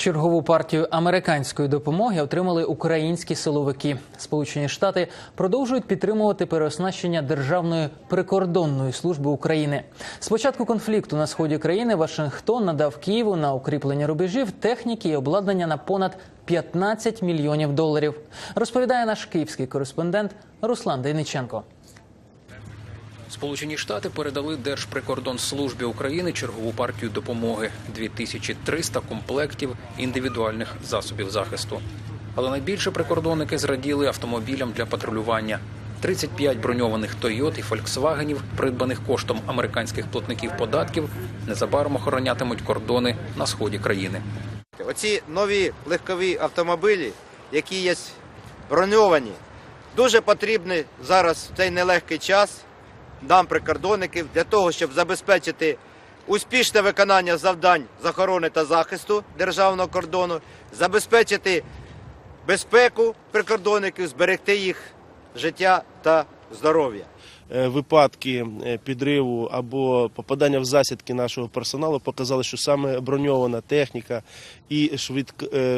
Чергову партію американської допомоги отримали українські силовики. Сполучені Штати продовжують підтримувати переоснащення Державної прикордонної служби України. З початку конфлікту на сході країни Вашингтон надав Києву на укріплення рубежів техніки і обладнання на понад 15 мільйонів доларів. Розповідає наш київський кореспондент Руслан Дейниченко. Сполучені Штати передали Держприкордонслужбі України чергову партію допомоги 2300 комплектів індивідуальних засобів захисту. Але найбільше прикордонники зраділи автомобілям для патрулювання. 35 броньованих Тойот і Фольксвагенів, придбаних коштом американських платників податків, незабаром охоронятимуть кордони на сході країни. Оці нові легкові автомобілі, які є броньовані, дуже потрібні зараз в цей нелегкий час нам, прикордонників, для того, щоб забезпечити успішне виконання завдань з охорони та захисту державного кордону, забезпечити безпеку прикордонників, зберегти їх життя та здоров'я. Е, випадки е, підриву або попадання в засідки нашого персоналу показали, що саме броньована техніка і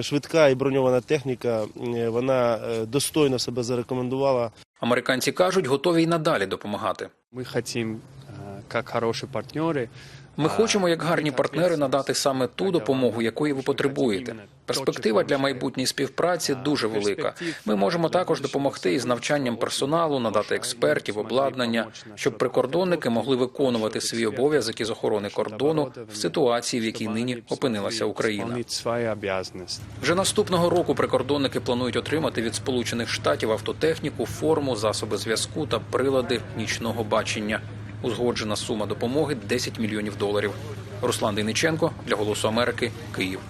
швидка, е, і броньована техніка вона достойно себе зарекомендувала. Американці кажуть, готові й надалі допомагати. Мы хотим, э, как хорошие партнеры, ми хочемо, як гарні партнери, надати саме ту допомогу, якої ви потребуєте. Перспектива для майбутньої співпраці дуже велика. Ми можемо також допомогти із навчанням персоналу, надати експертів, обладнання, щоб прикордонники могли виконувати свій обов'язок із охорони кордону в ситуації, в якій нині опинилася Україна. Вже наступного року прикордонники планують отримати від Сполучених Штатів автотехніку, форму, засоби зв'язку та прилади нічного бачення. Узгоджена сума допомоги 10 мільйонів доларів. Руслан Дениченко для Голосу Америки, Київ.